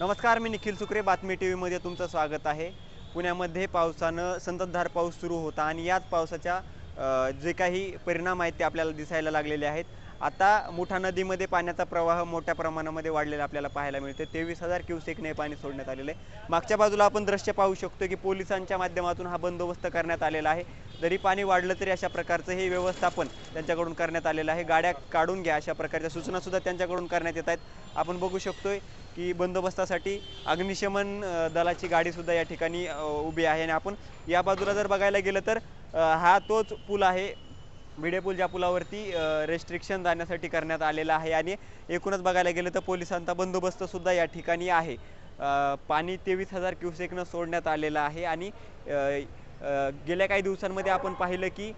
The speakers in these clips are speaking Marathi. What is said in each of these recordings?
नमस्कार मी निखिल सुक्रे बातमी टी व्हीमध्ये तुमचं स्वागत आहे. पुण्यामध्ये पावसानं संततधार पाऊस सुरू होता आणि याच पावसाच्या जे काही परिणाम आहेत ते आपल्याला दिसायला लागलेले आहेत. आता मुठा नदीमध्ये पाण्याचा प्रवाह मोठ्या प्रमाणामध्ये वाढलेला आपल्याला पाहायला मिळते तेवीस हजार क्युसेकने पाणी सोडण्यात आलेलं आहे. मागच्या बाजूला आपण दृश्य पाहू शकतो की पोलिसांच्या माध्यमातून हा बंदोबस्त करण्यात आलेला आहे. जरी पाणी वाढलं तरी अशा प्रकारचं हे व्यवस्थापन त्यांच्याकडून करण्यात आलेलं आहे. गाड्या काढून घ्या अशा प्रकारच्या सूचनासुद्धा त्यांच्याकडून करण्यात येत आहेत. आपण बघू शकतोय की बंदोबस्तासाठी अग्निशमन दलाची गाडीसुद्धा या ठिकाणी उभी आहे. आणि आपण या बाजूला जर बघायला गेलं तर हा तोच पूल आहे. भिडे ज्या पुलावरती रेस्ट्रिक्शन जाण्यासाठी करण्यात आलेलं आहे आणि एकूणच बघायला गेलं तर पोलिसांचा बंदोबस्तसुद्धा या ठिकाणी आहे. पाणी तेवीस हजार क्युसेकनं सोडण्यात आलेलं आहे आणि गेल्या काही दिवसांमध्ये आपण पाहिलं की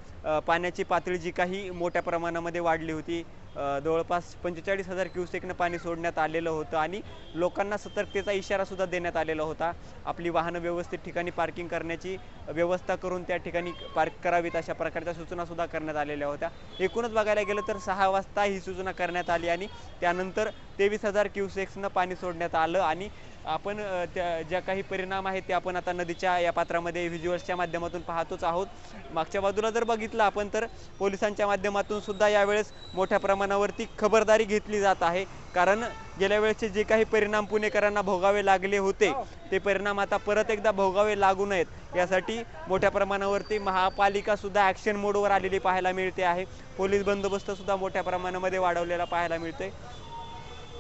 पाण्याची पातळी जी काही मोठ्या प्रमाणामध्ये वाढली होती जवळपास पंचेचाळीस हजार क्युसेकनं पाणी सोडण्यात आलेलं होतं आणि लोकांना सतर्कतेचा इशारासुद्धा देण्यात आलेला होता. आपली वाहनं व्यवस्थित ठिकाणी पार्किंग करण्याची व्यवस्था करून त्या ठिकाणी पार्क करावीत अशा प्रकारच्या सूचनासुद्धा करण्यात आलेल्या होत्या. एकूणच बघायला गेलं तर सहा वाजता ही सूचना करण्यात आली आणि त्यानंतर तेवीस हजार क्युसेक्सनं पाणी सोडण्यात आलं आणि आपण त्या ज्या काही परिणाम आहेत ते आपण आता नदीच्या या पात्रामध्ये व्हिज्युअल्सच्या माध्यमातून पाहतोच आहोत. मागच्या बाजूला जर बघितलं आपण तर पोलिसांच्या माध्यमातून सुद्धा यावेळेस मोठ्या प्रमाणात प्रमाणावरती खबरदारी घेतली जात आहे. कारण गेल्या वेळेचे जे काही परिणाम पुणेकरांना भोगावे लागले होते ते परिणाम आता परत एकदा भोगावे लागू नयेत. यासाठी मोठ्या प्रमाणावरती महापालिका सुद्धा ॲक्शन मोडवर आलेली पाहायला मिळते आहे. पोलीस बंदोबस्त सुद्धा मोठ्या प्रमाणामध्ये वाढवलेला पाहायला मिळते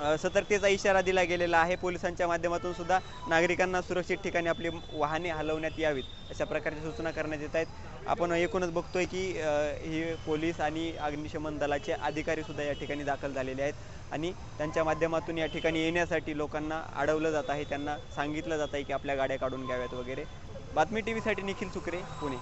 सतर्कतेचा इशारा दिला गेलेला आहे. पोलिसांच्या माध्यमातून सुद्धा नागरिकांना सुरक्षित ठिकाणी आपली वाहने हलवण्यात यावीत अशा प्रकारच्या सूचना करण्यात येत आहेत. आपण एकूणच बघतोय की हे ही पोलीस आणि अग्निशमन दलाचे अधिकारी सुद्धा या ठिकाणी दाखल झालेले आहेत आणि त्यांच्या माध्यमातून या ठिकाणी येण्यासाठी लोकांना अडवलं जात आहे. त्यांना सांगितलं जात आहे की आपल्या गाड्या काढून घ्याव्यात वगैरे. बातमी टी व्हीसाठी निखिल सुकरे पुणे.